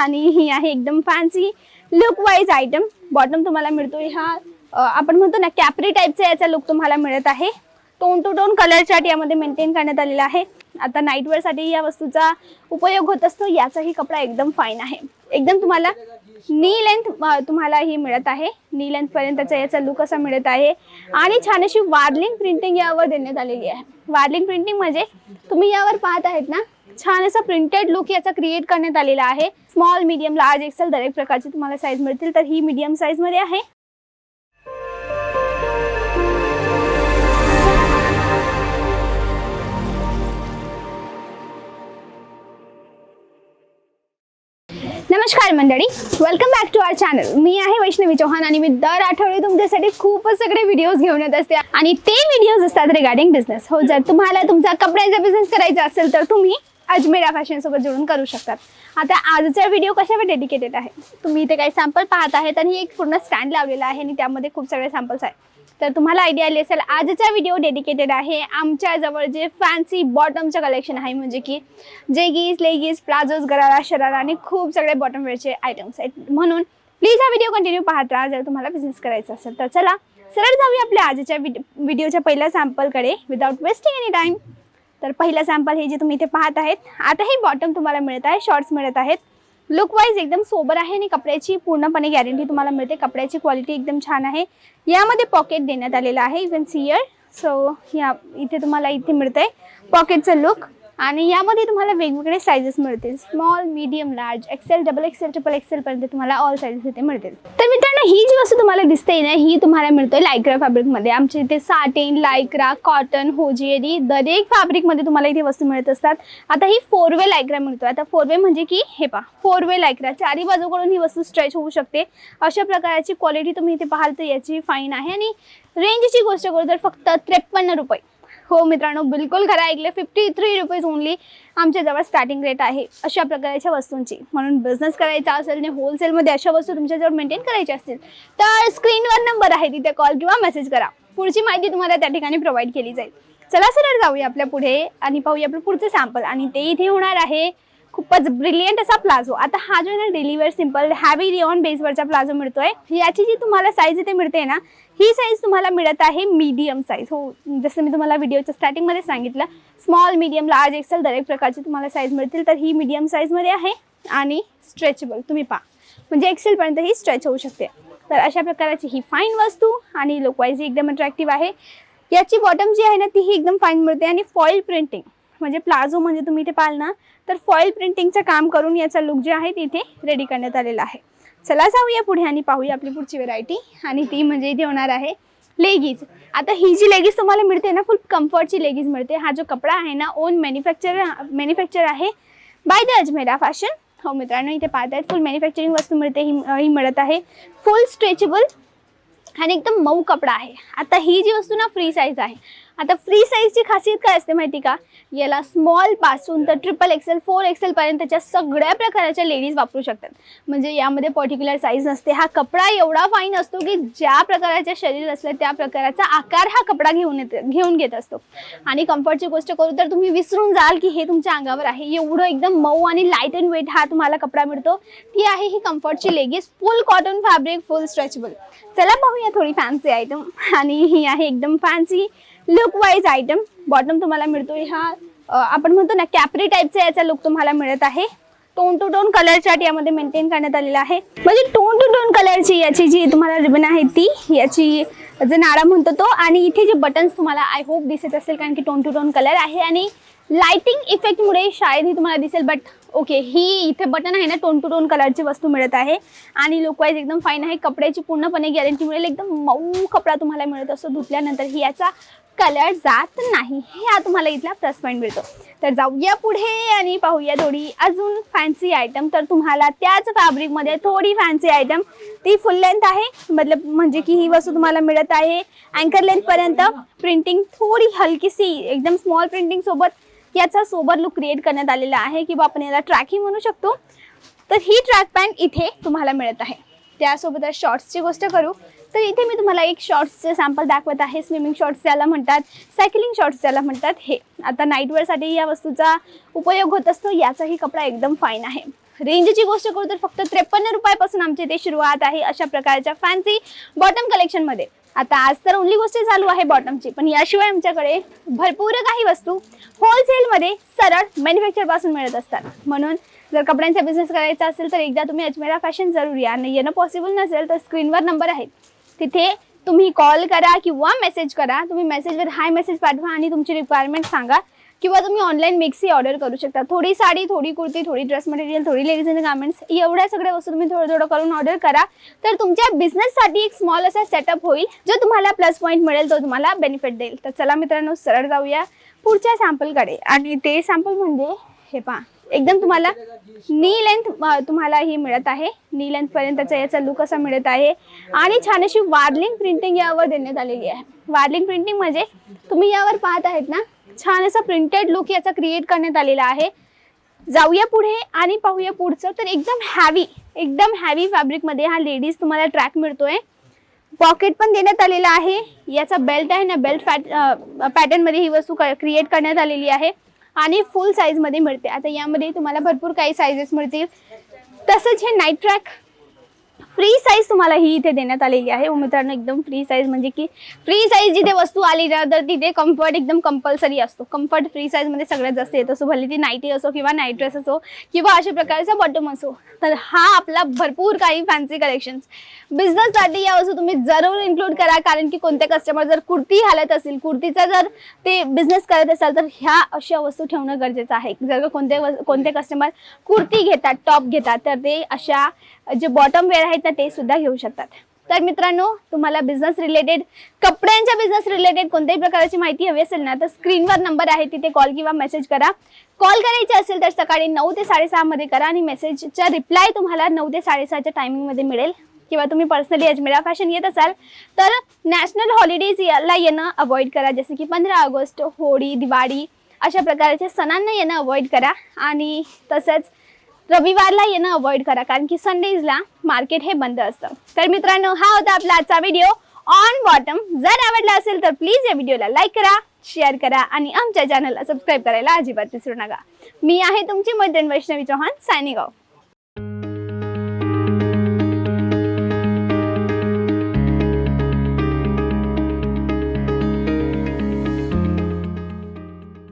आणि ही आहे एकदम fancy look wise item bottom तुम्हाला मिळतो ह्या आपण म्हणतो ना कॅपरी टाईपचा याचा लुक तुम्हाला मिळत आहे. Tone to tone colour chart यामध्ये मेंटेन करण्यात आलेला आहे. आता नाईटवेअरसाठी या वस्तूचा उपयोग होत असतो याचाही कपडा एकदम फाईन आहे. एकदम तुम्हाला नी लेंथ तुम्हाला ही मिळत आहे. नी लेंथ पर्यंतचा याचा लुक असा मिळत आहे. आणि छान अशी वार्लिंग प्रिंटिंग यावर देण्यात आलेली आहे. वार्लिंग प्रिंटिंग म्हणजे तुम्ही यावर पाहत आहेत ना छान असा प्रिंटेड लुक याचा क्रिएट करण्यात आलेला आहे. स्मॉल मीडियम लार्ज एक्सेल दरेक प्रकारची तुम्हाला साईज मिळतील. तर ही मीडियम साईजमध्ये आहे. नमस्कार मंडळी. Welcome back to our channel मी आहे वैष्णवी चौहान आणि मी दर आठवडे तुमच्यासाठी खूपच सगळे व्हिडिओज घेऊन येत असते. आणि ते व्हिडिओज असतात रिगार्डिंग बिझनेस हो जर तुम्हाला तुमचा कपड्याचा बिझनेस करायचा असेल तर तुम्ही अजमेरा फॅशन फॅशनसोबत जोडून करू शकतात. आता आजचा व्हिडिओ कशावर डेडिकेटेड आहे? तुम्ही इथे काही सॅम्पल पाहत आहेत आणि एक पूर्ण स्टँड लावलेला आहे आणि त्यामध्ये खूप सगळे सॅम्पल्स आहेत. तर तुम्हाला आयडिया आली असेल आजचा व्हिडिओ डेडिकेटेड आहे. आमच्याजवळ जे फॅन्सी बॉटमचं कलेक्शन आहे म्हणजे की जेगीज लेगीज प्लाझोज गरारा शरारा आणि खूप सगळे बॉटमवेअरचे आयटम्स आहेत. म्हणून प्लीज हा व्हिडिओ कंटिन्यू पाहत राहा. जर तुम्हाला बिझनेस करायचा असेल तर चला सरळ जाऊया आपल्या आजच्या व्हिडिओच्या पहिल्या सॅम्पलकडे विदाउट वेस्टिंग एनी टाईम तर पहिलं सॅम्पल हे जे तुम्ही इथे पाहत आहेत आता हे बॉटम तुम्हाला मिळत आहे शॉर्ट्स मिळत आहेत. लुक वाईज एकदम सोबर आहे आणि कपड्याची पूर्णपणे गॅरंटी तुम्हाला मिळते. कपड्याची क्वालिटी एकदम छान आहे. यामध्ये पॉकेट देण्यात आलेलं आहे यू सियर सो या इथे तुम्हाला इथे मिळतंय पॉकेटचं लुक आणि यामध्ये तुम्हाला वेगवेगळे साईजेस मिळतील. Small medium large XL double XL triple XL पर्यंत तुम्हाला ऑल साईजेस इथे मिळतील. तर मित्रांनो ही जी वस्तू तुम्हाला दिसते ना ही तुम्हाला मिळते लायक्रा फॅब्रिकमध्ये आमच्या इथे साटेन लायक्रा कॉटन होजेरी दरेक फॅब्रिकमध्ये तुम्हाला इथे वस्तू मिळत असतात. आता ही फोर वे लायक्रा मिळतो आता फोर वे म्हणजे की हे पहा फोर वे लायक्रा चारी बाजूकडून ही वस्तू स्ट्रेच होऊ शकते. अशा प्रकारची क्वालिटी तुम्ही इथे पाहाल तर याची फाईन आहे. आणि रेंजची गोष्ट करू तर फक्त त्रेपन्न रुपये. हो मित्रांनो बिलकुल खरं ऐकले फिफ्टी थ्री रुपीज ओनली आमच्याजवळ स्टार्टिंग रेट आहे. अशा प्रकारच्या वस्तूंची. म्हणून बिझनेस करायचा असेल आणि होलसेलमध्ये अशा वस्तू तुमच्याजवळ मेंटेन करायच्या असतील तर स्क्रीनवर नंबर आहे. तिथे कॉल किंवा मेसेज करा. पुढची माहिती तुम्हाला त्या ठिकाणी प्रोव्हाइड केली जाईल. चला सरळ जाऊया आपल्या पुढे आणि पाहूया आपलं पुढचं सॅम्पल आणि ते इथे होणार आहे खूपच ब्रिलियंट असा प्लाझो. आता हा जो आहे ना डिलिव्हर सिंपल हॅवी रिओन बेसवरचा प्लाझो मिळतोय. याची जी तुम्हाला साईज इथे मिळते ना ही साईज तुम्हाला मिळत आहे मीडियम साईज हो जसं मी तुम्हाला व्हिडिओच्या स्टार्टिंगमध्ये सांगितलं स्मॉल मीडियम लार्ज एक्सेल दरेक प्रकारची तुम्हाला साईज मिळतील. तर ही मीडियम साईजमध्ये आहे आणि स्ट्रेचेबल तुम्ही पहा. म्हणजे एक्सेलपर्यंत ही स्ट्रेच होऊ शकते. तर अशा प्रकारची ही फाईन वस्तू आणि लोकवाईज एकदम अट्रॅक्टिव्ह आहे. याची बॉटम जी आहे ना ती ही एकदम फाईन मिळते आणि फॉईल प्रिंटिंग म्हणजे प्लाझो म्हणजे तुम्ही इथे पाहाल ना तर फॉईल प्रिंटिंगचं काम करून याचा लुक जे आहे ते इथे रेडी करण्यात आलेला आहे. चला जाऊया पुढे आणि पाहूया आपली पुढची व्हेरायटी आणि ती म्हणजे इथे होणार आहे लेगीज आता ही जी लेगीज तुम्हाला मिळते ना फुल कम्फर्टची लेगीज मिळते. हा जो कपडा आहे ना ओन मॅन्युफॅक्चर मॅन्युफॅक्चर आहे बाय द अजमेरा फॅशन हो मित्रांनो इथे पाहत आहेत फुल मॅन्युफॅक्चरिंग वस्तू मिळते ही ही मिळत आहे. फुल स्ट्रेचेबल आणि एकदम मऊ कपडा आहे. आता ही जी वस्तू ना फ्री साईज आहे. आता फ्री साईजची खासियत काय असते माहिती का? याला स्मॉलपासून तर ट्रिपल एक्सेल फोर एक्सेल पर्यंतच्या सगळ्या प्रकाराच्या लेडीज वापरू शकतात. म्हणजे यामध्ये पर्टिक्युलर साईज नसते. हा कपडा एवढा फाईन असतो की ज्या प्रकारच्या शरीर असलं त्या प्रकाराचा आकार हा कपडा घेऊन येते घेऊन घेत असतो. आणि कम्फर्टची गोष्ट करू तर तुम्ही विसरून जाल की हे तुमच्या अंगावर आहे. एवढं एकदम मऊ आणि लाइट अँड वेट हा तुम्हाला कपडा मिळतो. ती आहे ही कम्फर्टची leggings full cotton fabric full stretchable चला पाहूया थोडी फॅन्सी आयटम आणि ही आहे एकदम fancy look wise item bottom तुम्हाला मिळतो ह्या आपण म्हणतो ना कॅपरी टाईपचा याचा लुक तुम्हाला मिळत आहे. Tone to tone colour chart यामध्ये मेंटेन करण्यात आलेला आहे. म्हणजे टोन टू टोन कलरची याची जी तुम्हाला रिबन आहे ती याची जे नाडा म्हणतो तो आणि इथे जे बटन्स तुम्हाला आय होप दिसत असेल कारण की टोन टू टोन कलर आहे. आणि लाइटिंग इफेक्टमुळे शायद ही तुम्हाला दिसेल बट ओके ही इथे बटन आहे ना टोन टू टोन कलरची वस्तू मिळत आहे. आणि लुकवाईज एकदम फाईन आहे. कपड्याची पूर्णपणे गॅरंटी मिळेल. एकदम मऊ कपडा तुम्हाला मिळत असतो. धुतल्यानंतर ही याचा कलर जात नाही. हे हा तुम्हाला इथला प्लस पॉईंट मिळतो. तर जाऊया पुढे आणि पाहूया थोडी अजून फॅन्सी आयटम तर तुम्हाला त्याच फॅब्रिकमध्ये थोडी फॅन्सी आयटम ती फुल लेंथ आहे. मतलब म्हणजे की ही वस्तू तुम्हाला मिळत आहे. अँकर लेंथपर्यंत प्रिंटिंग थोडी हलकीशी एकदम स्मॉल प्रिंटिंग सोबत याचा सोबत लुक क्रिएट करण्यात आलेला आहे किंवा आपण याला ट्रॅकही म्हणू शकतो. तर ही ट्रॅक पॅन्ट इथे तुम्हाला मिळत आहे. त्यासोबतच शॉर्ट्सची गोष्ट करू. तर इथे मी तुम्हाला एक शॉर्ट्सचे सॅम्पल दाखवत आहे. स्विमिंग शॉर्ट्स ज्याला म्हणतात सायकलिंग शॉर्ट्स ज्याला म्हणतात हे. आता नाईटवेअरसाठी या वस्तूचा उपयोग होत असतो याचाही कपडा एकदम फाईन आहे. रेंजची गोष्ट करू तर फक्त त्रेपन्न रुपयापासून आमच्या इथे सुरुवात आहे अशा प्रकारच्या फॅन्सी बॉटम कलेक्शनमध्ये आता आज तर ओनली गोष्ट चालू आहे बॉटमची पण याशिवाय आमच्याकडे भरपूर काही वस्तू होलसेलमध्ये सरळ मॅन्युफॅक्चरपासून मिळत असतात. म्हणून जर कपड्यांचा बिझनेस करायचा असेल तर एकदा तुम्ही अजमेरा फॅशन जरूर या आणि येणं पॉसिबल नसेल तर स्क्रीनवर नंबर आहेत. तिथे तुम्ही कॉल करा किंवा मेसेज करा तुम्ही मेसेजवर हाय मेसेज पाठवा आणि तुमची रिक्वायरमेंट सांगा. किंवा तुम्ही ऑनलाईन मिक्सही ऑर्डर करू शकता. थोडी साडी थोडी कुर्ती थोडी ड्रेस मटेरियल थोडी लेडीज इन गार्मेंट्स एवढ्या सगळ्या वस्तू तुम्ही थोडं थोडं करून ऑर्डर करा. तर तुमच्या बिझनेससाठी एक स्मॉल असा सेटअप होईल जो तुम्हाला प्लस पॉईंट मिळेल तो तुम्हाला बेनिफिट देईल. तर चला मित्रांनो सरळ जाऊया. पुढच्या सॅम्पलकडे आणि ते सॅम्पल म्हणजे हे पहा. एकदम तुम्हाला नी लेंथ तुम्हाला ही मिळत आहे. नी लेंथपर्यंतचा याचा लुक असा मिळत आहे. आणि छान अशी वार्लिंग प्रिंटिंग यावर देण्यात आलेली आहे. वार्लिंग प्रिंटिंग म्हणजे तुम्ही यावर पाहत आहेत ना छान असा प्रिंटेड लुक याचा क्रिएट करण्यात आलेला आहे. जाऊया पुढे आणि पाहूया पुढचं. तर एकदम हॅवी एकदम हॅवी फॅब्रिकमध्ये हा लेडीज तुम्हाला ट्रॅक मिळतोय. पॉकेट पण देण्यात आलेला आहे. याचा बेल्ट आहे ना बेल्ट फॅट पॅटर्नमध्ये ही वस्तू क्रिएट करण्यात आलेली आहे. आणि फुल साईजमध्ये मिळते. आता यामध्ये तुम्हाला भरपूर काही साईजेस मिळतील. तसंच हे नाईट ट्रॅक फ्री साईज तुम्हाला ही इथे देण्यात आलेली आहे. मित्रांनो एकदम फ्री साईज म्हणजे की फ्री साईज जिथे वस्तू आली ना तर तिथे कम्फर्ट एकदम कंपल्सरी असतो. कम्फर्ट फ्री साईजमध्ये सगळ्यात जास्त येत असो भले ती नाईटी असो किंवा नाईट ड्रेस असो किंवा अशा प्रकारचा बॉटम असो. तर हा आपला भरपूर काही फॅन्सी कलेक्शन्स बिझनेससाठी या वस्तू तुम्ही जरूर इन्क्लूड करा कारण की कोणते कस्टमर जर कुर्ती घालत असेल कुर्तीचा जर ते बिझनेस करत असाल तर ह्या अशा वस्तू ठेवणं गरजेचं आहे. जर कोणते कोणते कस्टमर कुर्ती घेतात टॉप घेतात तर ते अशा जे बॉटम वेअर आहेत ना ते सुद्धा घेऊ शकतात. तर मित्रांनो तुम्हाला बिझनेस रिलेटेड कपड्यांच्या बिझनेस रिलेटेड कोणत्याही प्रकारची माहिती हवी असेल ना तर स्क्रीनवर नंबर आहे तिथे कॉल किंवा मेसेज करा. कॉल करायचे असेल तर सकाळी नऊ ते साडेसहामध्ये करा आणि मेसेजचा रिप्लाय तुम्हाला नऊ ते साडेसहाच्या टायमिंगमध्ये मिळेल. किंवा तुम्ही पर्सनली अजमेरा फॅशन येत असाल तर नॅशनल हॉलिडेज याला येणं अवॉइड करा. जसे की पंधरा ऑगस्ट होळी दिवाळी अशा प्रकारच्या सणांना येणं अवॉइड करा. आणि तसंच रविवारला येणं अवॉइड करा कारण की संडेजला मार्केट हे बंद असतं. तर मित्रांनो हा होता आपला आजचा व्हिडिओ ऑन बॉटम जर आवडला असेल तर प्लीज या व्हिडिओला लाईक करा शेअर करा आणि आमच्या चॅनलला सबस्क्राईब करायला अजिबात विसरू नका. मी आहे तुमची मैत्रीण वैष्णवी चौहान सायनिंग ऑफ